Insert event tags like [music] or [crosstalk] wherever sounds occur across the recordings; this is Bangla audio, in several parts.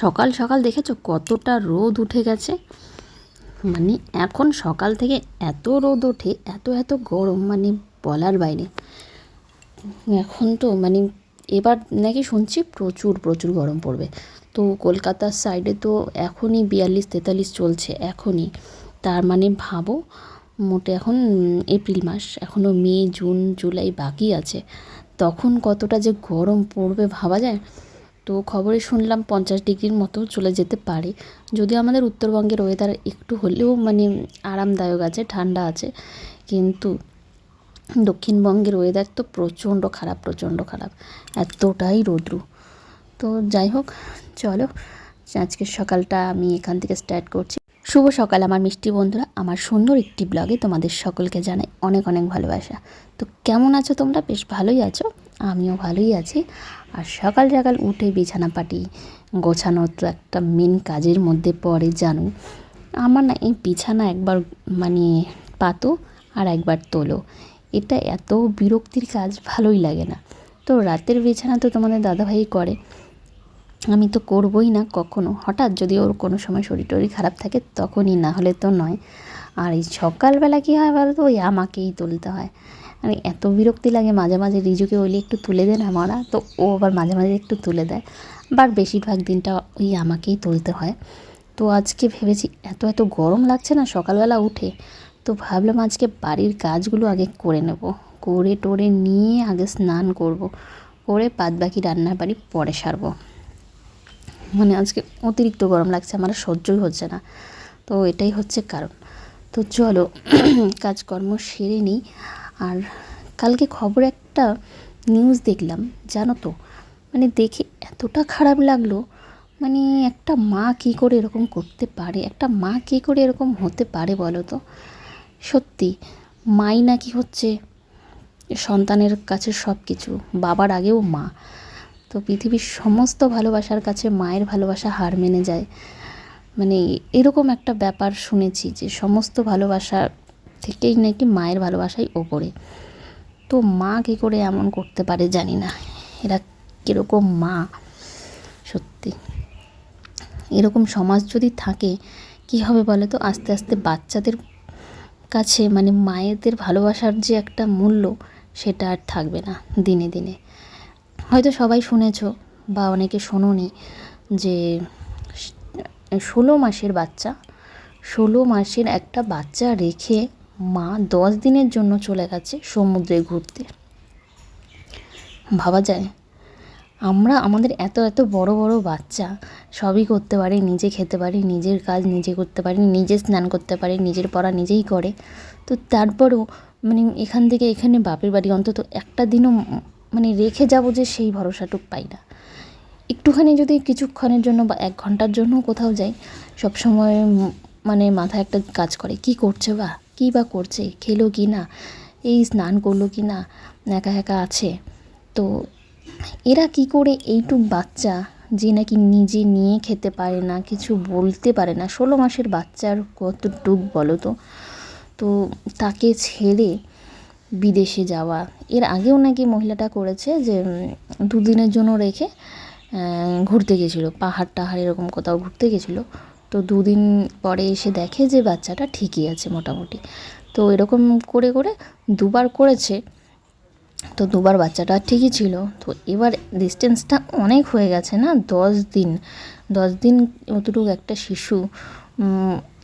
সকাল সকাল দেখেছ কতটা রোদ উঠে গেছে? মানে এখন সকাল থেকে এত রোদ ওঠে, এত এত গরম মানে বলার বাইরে। এখন তো মানে এবার নাকি শুনছি প্রচুর প্রচুর গরম পড়বে। তো কলকাতার সাইডে তো এখনই বিয়াল্লিশ, তেতাল্লিশ চলছে, এখনই। তার মানে ভাবো, মোটে এখন এপ্রিল মাস এখনও মে, জুন, জুলাই বাকি আছে। তখন কতটা যে গরম পড়বে ভাবা যায়? তো খবরে শুনলাম পঞ্চাশ ডিগ্রির মতো চলে যেতে পারে। যদিও আমাদের উত্তরবঙ্গের ওয়েদার একটু হলেও মানে আরামদায়ক আছে, ঠান্ডা আছে। কিন্তু দক্ষিণবঙ্গের ওয়েদার তো প্রচণ্ড খারাপ প্রচণ্ড খারাপ। এতটাই রৌদ্রু। তো যাই হোক, চলো আজকের সকালটা আমি এখান থেকে স্টার্ট করছি। শুভ সকাল আমার মিষ্টি বন্ধুরা। আমার সুন্দর একটি ব্লগে তোমাদের সকলকে জানাই অনেক অনেক ভালোবাসা। তো কেমন আছো তোমরা? বেশ ভালোই আছো। আমিও ভালোই আছি। আর সকাল সকাল উঠে বিছানা পাটি গোছানো তো একটা মেন কাজের মধ্যে পড়ে, জানো? আমার না এই বিছানা একবার মানে পাতো আর একবার তোলো। এটা এত বিরক্তির কাজ, ভালোই লাগে না। তো রাতের বিছানা তো তোমাদের দাদাভাই করে। আমি তো করবই না কখনো। হঠাৎ যদি ওর কোনো সময় শরীর টরীর খারাপ থাকে, তখনই না হলে তো নয়। আর এই সকালবেলা কী হয় বলো তো ওই আমাকেই তুলতে হয়। মানে এত বিরক্তি লাগে মাঝে মাঝে রিজুকে ওইলে একটু তুলে দে না মারা, তো ও আবার মাঝে মাঝে একটু তুলে দেয়। বাট বেশিরভাগ দিনটা ওই আমাকেই তুলতে হয়। তো আজকে ভেবেছি এত এত গরম লাগছে না সকালবেলা উঠে, তো ভাবলাম আজকে বাড়ির কাজগুলো আগে করে নেব। করে টোরে নিয়ে আগে স্নান করব, করে বাদ বাকি রান্নার বাড়ি পরে সারবো। মানে আজকে অতিরিক্ত গরম লাগছে, আমার সহ্যই হচ্ছে না। তো এটাই হচ্ছে কারণ। তো চলো, কাজকর্ম সেরে নিই। আর কালকে খবর একটা নিউজ দেখলাম, জানো তো? মানে দেখে এতটা খারাপ লাগল মানে একটা মা কী করে এরকম করতে পারে? একটা মা কী করে এরকম হতে পারে বলো তো? সত্যি, মাই নাকি হচ্ছে সন্তানের কাছে সব কিছু বাবার আগেও মা। তো পৃথিবীর সমস্ত ভালোবাসার কাছে মায়ের ভালোবাসা হার মেনে যায়। মানে এরকম একটা ব্যাপার শুনেছি যে সমস্ত ভালোবাসা থেকেই নাকি মায়ের ভালোবাসাই ওপরে। তো মা কী করে এমন করতে পারে জানি না। এরা কীরকম মা, সত্যি। এরকম সমাজ যদি থাকে, কী হবে বলে তো আস্তে আস্তে বাচ্চাদের কাছে মানে মায়েদের ভালোবাসার যে একটা মূল্য, সেটা আর থাকবে না দিনে দিনে। হয়তো সবাই শুনেছ বা অনেকে শোনোনি যে ষোলো মাসের বাচ্চা, ষোলো মাসের একটা বাচ্চা রেখে মা দশ দিনের জন্য চলে গেছে সমুদ্রে ঘুরতে। ভাবা যায়, আমরা আমাদের এত এত বড় বড় বাচ্চা সবই করতে পারি, নিজে খেতে পারি, নিজের কাজ নিজে করতে পারি, নিজে স্নান করতে পারি, নিজের পড়া নিজেই করে। তো তারপরেও মানে এখান থেকে এখানে বাপের বাড়ি অন্তত একটা দিনও মানে রেখে যাব যে সেই ভরসাটুক পাই না। একটুখানি যদি কিছুক্ষণের জন্য বা এক ঘণ্টার জন্য কোথাও যাই সব সময় মানে মাথায় একটা কাজ করে, কি করছে বা? কী বা করছে? খেলো কি না? এই স্নান করল কি না? একা একা আছে। তো এরা কি করে এইটুক বাচ্চা যে নাকি নিজে নিয়ে খেতে পারে না, কিছু বলতে পারে না, ষোলো মাসের বাচ্চার কতটুক বলো তো? তো তাকে ছেড়ে বিদেশে যাওয়া। এর আগেও নাকি মহিলাটা করেছে যে দুদিনের জন্য রেখে ঘুরতে গেছিল। পাহাড় টাহাড় এরকম কোথাও ঘুরতে গেছিল। তো দুদিন পরে এসে দেখে যে বাচ্চাটা ঠিকই আছে মোটামুটি। তো এরকম করে করে দুবার করেছে, তো দুবার বাচ্চাটা ঠিকই ছিল। তো এবার ডিস্টেন্সটা অনেক হয়ে গেছে না? দশ দিন দশ দিন অতটুকু একটা শিশু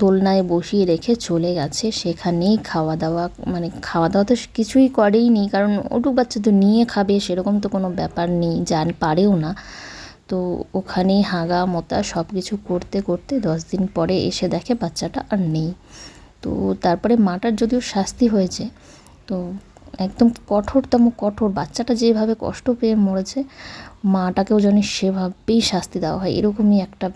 দোলনায় বসিয়ে রেখে চলে গেছে। সেখানেই খাওয়া দাওয়া মানে খাওয়া দাওয়া তো কিছুই করেই নি কারণ ওটুক বাচ্চা তো নিয়ে খাবে, সেরকম তো কোনো ব্যাপার নেই যান পারেও না। তো ওখানেই হাগা মোতা সব কিছু করতে করতে দশ দিন পরে এসে দেখে বাচ্চাটা আর নেই। তো তারপরে মাটার যদিও শাস্তি হয়েছে, তো একদম কঠোরতম কঠোর বাচ্চাটা যেভাবে কষ্ট পেয়ে মরেছে, মাটাকেও যেন সেভাবেই শাস্তি দেওয়া হয়, এরকমই একটা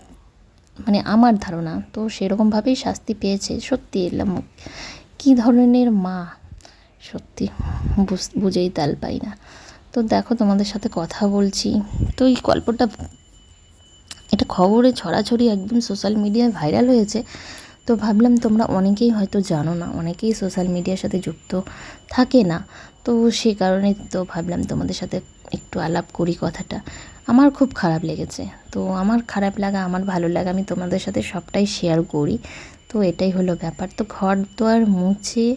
মানে আমার ধারণা। তো সেরকমভাবেই শাস্তি পেয়েছে, সত্যি এলাম। কী ধরনের মা? সত্যি বুঝ- বুঝেই তাল পাই না। তো দেখো তোমাদের সাথে কথা বলছি। তো এই গল্পটা, এটা খবরে ছড়াছড়ি একদম সোশ্যাল মিডিয়ায় ভাইরাল হয়েছে। তো ভাবলাম তোমরা অনেকেই হয়তো জানো না, অনেকেই সোশ্যাল মিডিয়ার সাথে যুক্ত থাকে না। তো সে কারণে তো ভাবলাম তোমাদের সাথে একটু আলাপ করি কথাটা। আমার খুব খারাপ লেগেছে। তো আমার খারাপ লাগা, আমার ভালো লাগা আমি তোমাদের সাথে সবটাই শেয়ার করি। তো এটাই হলো ব্যাপার। তো ঘর দোয়ার মুছে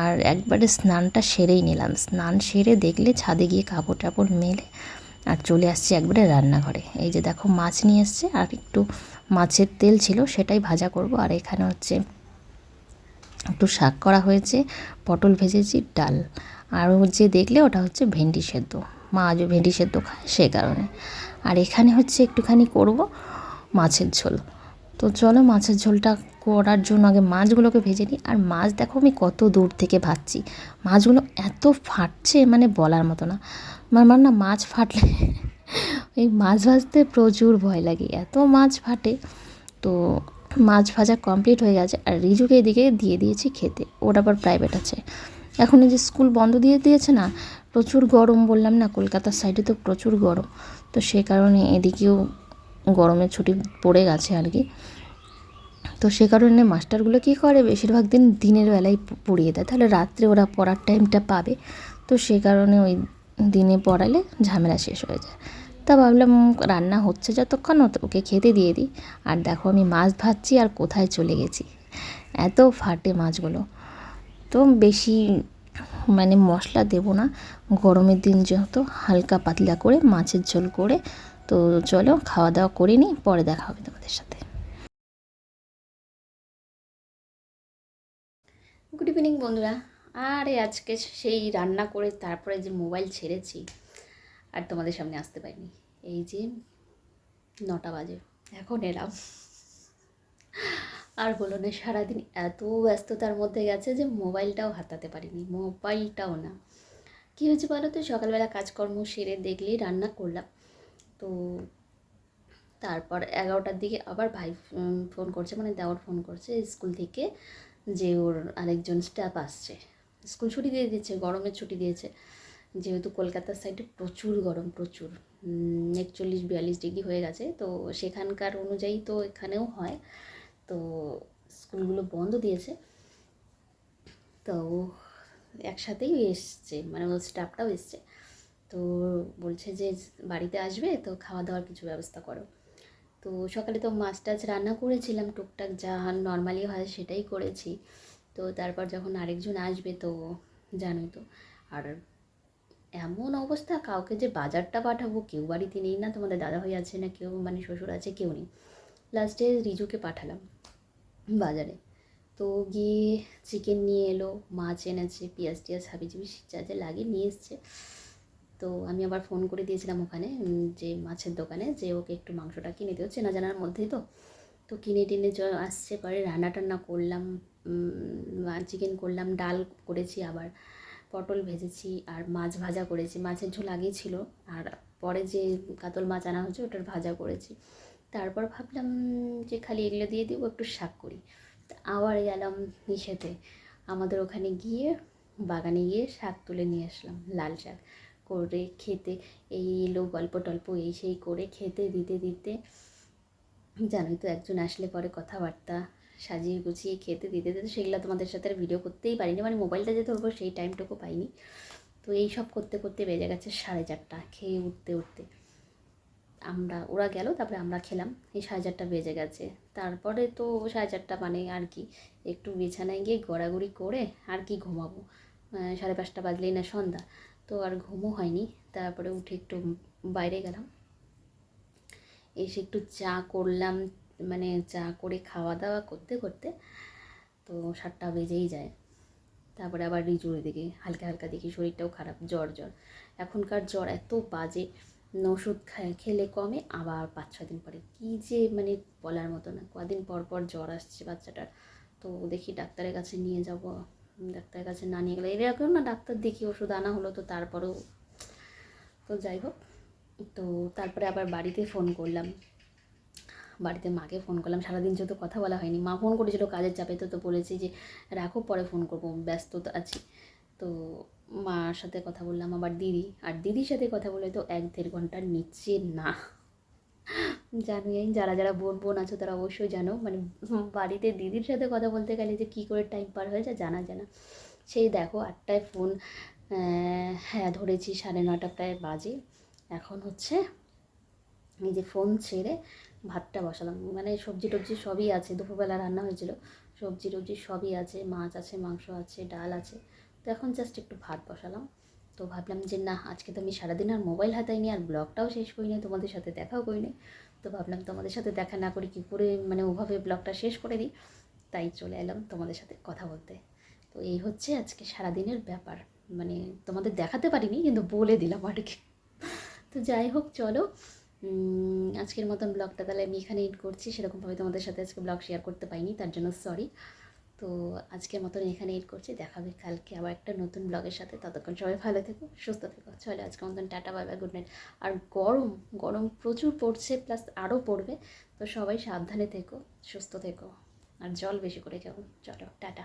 আর একবারে স্নানটা সেরেই নিলাম। স্নান সেরে দেখলে ছাদে গিয়ে কাপড় টাপড় মেলে আর চলে আসছি একবারে রান্নাঘরে। এই যে দেখো মাছ নিয়ে এসছে আর একটু মাছের তেল ছিল সেটাই ভাজা করব। আর এখানে হচ্ছে একটু শাক করা হয়েছে, পটল ভেজেছি, ডাল। আর যে দেখলে ওটা হচ্ছে ভেন্ডি সেদ্ধ। মা আজও ভেন্ডি সেদ্ধ খায় সে কারণে। আর এখানে হচ্ছে একটুখানি করব মাছের ঝোল। তো চলো মাছের ঝোলটা করার জন্য আগে মাছগুলোকে ভেজে নিই। আর মাছ দেখো আমি কত দূর থেকে ভাজছি। মাছগুলো এত ফাটছে মানে বলার মতো না। আমার না মাছ ফাটলে [laughs] এই মাছ ভাজতে প্রচুর ভয় লাগে। এত মাছ ফাটে। তো মাছ ভাজা কমপ্লিট হয়ে গেছে। আর রিজুকে এদিকে দিয়ে দিয়েছি খেতে। ওর আবার প্রাইভেট আছে। এখন এই যে স্কুল বন্ধ দিয়ে দিয়েছে না, প্রচুর গরম বললাম না, কলকাতার সাইডে তো প্রচুর গরম। তো সে কারণে এদিকেও গরমের ছুটি পড়ে গেছে আর কি। তো সে কারণে মাস্টারগুলো কী করে? বেশিরভাগ দিন দিনের বেলায় পড়িয়ে দেয়। তাহলে রাত্রে ওরা পড়ার টাইমটা পাবে। তো সে কারণে ওই দিনে পড়ালে ঝামেলা শেষ হয়ে যায়। তা ভাবলাম রান্না হচ্ছে যতক্ষণ ওকে খেতে দিয়ে দিই। আর দেখো আমি মাছ ভাজছি আর কোথায় চলে গেছি। এত ফাটে মাছগুলো। তো বেশি মানে মশলা দেব না। গরমের দিন যেহেতু হালকা পাতলা করে মাছের ঝোল করে, তো চলো খাওয়া দাওয়া করে নিই, পরে দেখা হবে তোমাদের সাথে। গুড ইভিনিং বন্ধুরা। আরে, আজকে সেই রান্না করে তারপরে যে মোবাইল ছেড়েছি, আর তোমাদের সামনে আসতে পারিনি। এই যে নটা বাজে, এখন এলাম। আর বলো না, সারাদিন এত ব্যস্ততার মধ্যে গেছে যে মোবাইলটাও হাতাতে পারিনি, মোবাইলটাও না। কী হয়েছে বলো তো, সকালবেলা কাজকর্ম সেরে দেখলেই রান্না করলাম। তো তারপর এগারোটার দিকে আবার ভাই ফোন করছে মানে দেওয়ার ফোন করছে স্কুল থেকে। যে ওর আরেকজন স্টাফ আসছে। স্কুল ছুটি দিয়ে দিয়েছে, গরমের ছুটি দিয়েছে। যেহেতু কলকাতার সাইডে প্রচুর গরম, প্রচুর। একচল্লিশ, বিয়াল্লিশ ডিগ্রি হয়ে গেছে। তো সেখানকার অনুযায়ী তো এখানেও হয়। তো স্কুলগুলো বন্ধ দিয়েছে। তো একসাথেই এসছে মানে ওর স্টাফটাও এসছে। তো বলছে যে, বাড়িতে আসবে, তো খাওয়া দাওয়ার কিছু ব্যবস্থা করো। তো সকালে তো মাছ টাছ রান্না করেছিলাম টুকটাক, যা নর্মালি হয় সেটাই করেছি। তো তারপর যখন আরেকজন আসবে তো জানোই তো। আর এমন অবস্থা, কাউকে যে বাজারটা পাঠাবো, কেউ বাড়িতে নেই না, তোমাদের দাদা হয়ে আছে না কেউ মানে শ্বশুর আছে, কেউ নেই। লাস্টে রিজুকে পাঠালাম বাজারে। তো গিয়ে চিকেন নিয়ে এলো, মাছ এনেছে, পেঁয়াজ টিয়াজ, হাবি জিবি, যা যা লাগে নিয়ে এসছে। তো আমি আবার ফোন করে দিয়েছিলাম ওখানে যে মাছের দোকানে, যে ওকে একটু মাংসটা কিনে দিও চেনা জানার মধ্যেই তো। তো কিনে টিনে আসছে, পরে রান্না টান্না করলাম চিকেন করলাম, ডাল করেছি আবার, পটল ভেজেছি আর মাছ ভাজা করেছি। মাছের ঝোল আগেই ছিল, আর পরে যে কাতল মাছ আনা হয়েছে, ওটার ভাজা করেছি। তারপর ভাবলাম যে খালি এগুলো দিয়ে দিব, একটু শাক করি। আবার গেলাম ইসেতে আমাদের ওখানে গিয়ে, বাগানে গিয়ে শাক তুলে নিয়ে আসলাম, লাল শাক। করে খেতে, এই এলো গল্প টল্প এই সেই করে খেতে দিতে দিতে। জানোই তো একজন আসলে পরে কথাবার্তা সাজিয়ে গুছিয়ে খেতে দিতে দিতে সেগুলো তোমাদের সাথে আর ভিডিও করতেই পারিনি। মানে মোবাইলটা যে ধরবো সেই টাইমটুকু পাইনি, তো এই সব করতে করতে বেজে গেছে সাড়ে চারটা খেয়ে উঠতে উঠতে। আমরা, ওরা গেল, তারপরে আমরা খেলাম, এই সাড়ে চারটা বেজে গেছে। তারপরে তো সাড়ে চারটা মানে আর কি, একটু বিছানায় গিয়ে গড়াগড়ি করে আর কি ঘুমাবো। সাড়ে পাঁচটা বাজলেই না সন্ধ্যা। তো আর ঘুমও হয়নি। তারপরে উঠে একটু বাইরে গেলাম। এসে একটু চা করলাম মানে চা করে খাওয়া দাওয়া করতে করতে। তো সাতটা বেজেই যায়। তারপরে আবার রিজুর দিকে হালকা হালকা দেখি শরীরটাও খারাপ, জ্বর জ্বর। এখনকার জ্বর এত বাজে, ওষুধ খেলে কমে আবার পাঁচ ছ দিন পরে। কী যে মানে বলার মতো না। কদিন পর পর জ্বর আসছে বাচ্চাটার। তো দেখি ডাক্তারের কাছে নিয়ে যাব। ডাক্তারের কাছে না নিয়ে গেলে। এরকম না ডাক্তার দেখি ওষুধ আনা হলো, তো তারপরেও তো যাই হোক, তো তারপরে আবার বাড়িতে ফোন করলাম। বাড়িতে মাকে ফোন করলাম, সারাদিন যেহেতু কথা বলা হয়নি। মা ফোন করেছিল কাজের চাপে, তো তো বলেছি যে রাখো, পরে ফোন করব, ব্যস্ত তো আছি। তো মার সাথে কথা বললাম, আবার দিদি, আর দিদির সাথে কথা বলে তো এক দেড় ঘণ্টার নিচে না। জানোই যারা যারা বোন বোন আছো তারা অবশ্যই জানো। মানে বাড়িতে দিদির সাথে কথা বলতে গেলে যে কী করে টাইম পার হয়ে যায় জানা জানা। সেই দেখো আটটায় ফোন হ্যাঁ ধরেছি সাড়ে নটা প্রায় বাজে। এখন হচ্ছে এই যে ফোন ছেড়ে ভাতটা বসালাম। মানে সবজি টবজি সবই আছে দুপুরবেলা রান্না হয়েছিল। সবজি টবজি সবই আছে মাছ আছে মাংস আছে ডাল আছে। তো এখন জাস্ট একটু ভাত বসালাম। তো ভাবলাম যে না আজকে তো আমি সারাদিন আর মোবাইল হাতাইনি আর ব্লগটাও শেষ করিনি তোমাদের সাথে দেখাও করিনি। তো ভাবলাম তোমাদের সাথে দেখা না করি কী করে মানে ওভাবে ব্লগটা শেষ করে দিই। তাই চলে এলাম তোমাদের সাথে কথা বলতে। তো এই হচ্ছে আজকে সারাদিনের ব্যাপার। মানে তোমাদের দেখাতে পারিনি, কিন্তু বলে দিলাম আর কি। তো যাই হোক, চলো। আজকের মতন ব্লগটা তাহলে আমি এখানে এড করছি। সেরকমভাবে তোমাদের সাথে আজকে ব্লগ শেয়ার করতে পাইনি তার জন্য সরি তো আজকের মতন এখানে এড করছি। দেখাবে কালকে আবার একটা নতুন ব্লগের সাথে। ততক্ষণ সবাই ভালো থেকো, সুস্থ থেকো। চলে আজকে মতন tata bye bye good night আর গরম গরম প্রচুর পড়ছে প্লাস আরও পড়বে। তো সবাই সাবধানে থেকো, সুস্থ থেকো। আর জল বেশি করে খাও। চলো, টাটা।